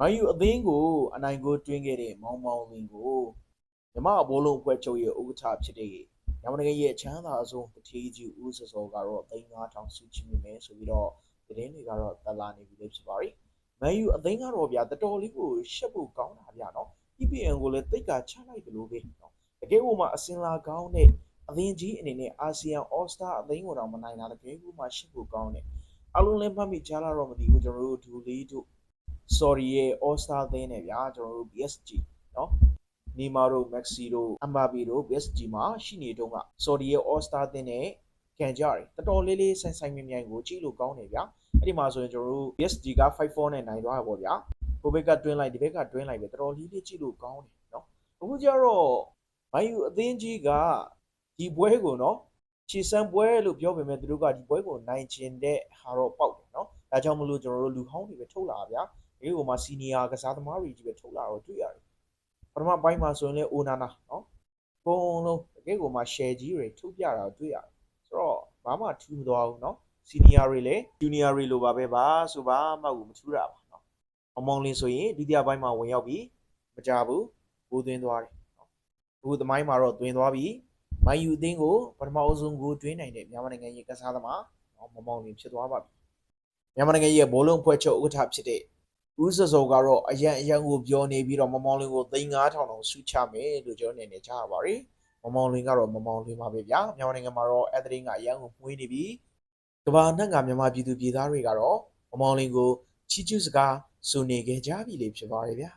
မန်ယူအသင်းကိုအနိုင်ကိုတွင်းခဲ့တဲ့မောင်မောင်လင်းကိုမြမဘောလုံးအဖွဲ့ချုပ်ရဲ့ဥက္ကဋ္ဌဖြစ်တဲ့ညမနိုင်ငံရဲ့ချမ်းသာဆုံးတထေးကြီးဦးစောစောကတော့3900စုချီမိမယ်ဆိုပြီးတော့သတင်းတွေကတော့တက်လာနေပြီလေဖြစ်ပါရီမန်ယူအသင်းကတော့ဗျာတော်တော်လေးကိုရှက်ဖို့ကောင်းတာဗျာနော် EPN ကိုလည်းတိတ်ကချလိုက်တယ်လို့ပဲနော်တကယ်ကိုမှအစင်လာကောင်းတဲ့အသင်းကြီးအနေနဲ့အာဆီယံ All Star အသင်းကိုတော့မနိုင်တာတကယ်ကိုမှရှက်ဖို့ကောင်းတယ်အလုံးလည်းမှတ်မိကြလာတော့မသိဘူးကျွန်တော်တို့ဒူလီတို့ sorry ရဲ့ all star သင်းနဲ့ဗျာကျွန်တော်တို့ PSG เนาะနီမာတို့ Maxi တို့ Mbappe တို့ PSG မှာရှိနေတုန်းက sorry ရဲ့ all star သင်းနဲ့ခံကြရတယ်တော်တော်လေးလေးဆိုင်ဆိုင်မြိုင်မြိုင်ကိုကြည့်လို့ကောင်းတယ်ဗျာအဲ့ဒီမှာဆိုရင်ကျွန်တော်တို့ PSG က5-4နဲ့နိုင်သွားတာပေါ့ဗျာဟိုဘက်ကတွင်းလိုက်ဒီဘက်ကတွင်းလိုက်ပဲတော်တော်လေးလေးကြည့်လို့ကောင်းတယ်เนาะအခုကျတော့ဘိုင်ယူအသင်းကြီးကဒီပွဲကိုเนาะခြေစမ်းပွဲလို့ပြောပေမဲ့သူတို့ကဒီပွဲကိုနိုင်ကျင်တဲ့ဟာတော့ပေါက်တယ်เนาะဒါကြောင့်မလို့ကျွန်တော်တို့လူဟောင်းတွေပဲထုတ်လာတာဗျာ ဒီဟိုမှာစီနီယာကစားသမားတွေကြီးပဲထုတ်လာတော့တွေ့ရတယ်ပထမပိုင်းမှာဆိုရင်လည်းအိုနာနာနော်ဘုံလုံးတကယ်ကိုမှ share ကြီးတွေထုတ်ပြတာတွေ့ရတယ်ဆိုတော့ဘာမှထူးမသွားဘူးနော်စီနီယာတွေလည်းဂျူနီယာတွေလိုပါပဲပါဆိုပါမှကိုမထူးတာပါနော်အမောင်လင်းဆိုရင်ဒုတိယပိုင်းမှာဝင်ရောက်ပြီးမကြဘူးဘိုးသွင်းသွားတယ်နော်အခုသမိုင်းမှာတော့သွင်းသွားပြီးမိုင်ယူအသင်းကိုပထမအဆုံးကိုတွင်းနိုင်တဲ့မြန်မာနိုင်ငံရဲ့ကစားသမားနော်မမောင်လင်းဖြစ်သွားပါပြီမြန်မာနိုင်ငံရဲ့ဘောလုံးဖွဲ့ချုပ်ဥက္ကဋ္ဌဖြစ်တဲ့ ဦးစောစောကတော့အရန်အရန်ကိုပြောနေပြီးတော့မမောင်လင်းကို3900တောင်စုချမယ်လို့ကျွန်တော်အနေနဲ့ကြားရပါတယ်မမောင်လင်းကတော့မမောင်လင်းပါပဲဗျာမြန်မာနိုင်ငံမှာတော့အသရင်ကအရန်ကိုမှုေးနေပြီးကဘာနှံ့ကမြန်မာပြည်သူပြည်သားတွေကတော့မမောင်လင်းကိုချီးကျူးစကားဆိုနေကြကြပြီလေဖြစ်ပါတယ်ဗျာ